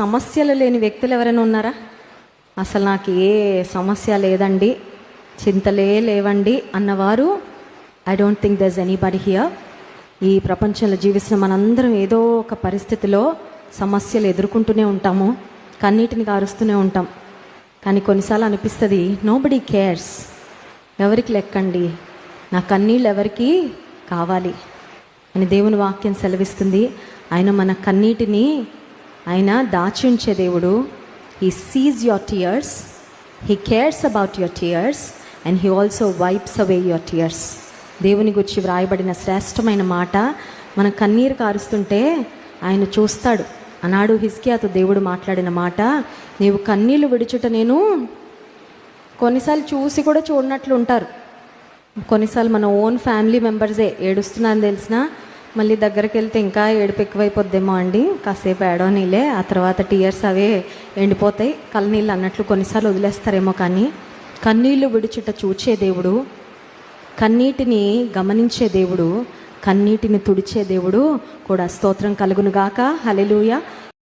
సమస్యలు లేని వ్యక్తులు ఎవరైనా ఉన్నారా? అసలు నాకు ఏ సమస్య లేదండి. చింతలే లేవండి అన్నవారు I don't think there's anybody here ఈ ప్రపంచంలో జీవిస్తున్న మనందరం ఏదో ఒక పరిస్థితిలో సమస్యలు ఎదుర్కొంటూనే ఉంటాము కన్నీటిని కారుస్తూనే ఉంటాం. కానీ కొన్నిసార్లు అనిపిస్తుంది నోబడి కేర్స్ ఎవరికి లెక్కండి? నా కన్నీళ్ళు ఎవరికి కావాలి? అని దేవుని వాక్యం సెలవిస్తుంది. ఆయన మన కన్నీటిని ఆయన దాచి ఉంచే దేవుడు. He sees your tears he cares about your tears and he also wipes away your tears దేవుని గురించి వ్రాయబడిన శ్రేష్టమైన మాట మన కన్నీరు కారుస్తుంటే ఆయన చూస్తాడు. అనాడు హిస్కియాతో దేవుడు మాట్లాడిన మాట నీవు కన్నీళ్ళు విడుచుట నేను కొన్నిసార్లు చూసి కూడా చూడనట్లు ఉంటారు కొన్నిసార్లు మన ఓన్ ఫ్యామిలీ మెంబర్సే ఏడుస్తున్నారని తెలిసినా మళ్ళీ దగ్గరికి వెళ్తే ఇంకా ఏడుపు ఎక్కువైపోద్దేమో అండి. కాసేపు ఏడో నీళ్ళే ఆ తర్వాత టీయర్స్ అవే ఎండిపోతాయి. కళ్ళనీళ్ళు అన్నట్లు కొన్నిసార్లు వదిలేస్తారేమో కానీ కన్నీళ్ళు విడుచుట చూచే దేవుడు కన్నీటిని గమనించే దేవుడు కన్నీటిని తుడిచే దేవుడు కూడా స్తోత్రం కలుగును గాక.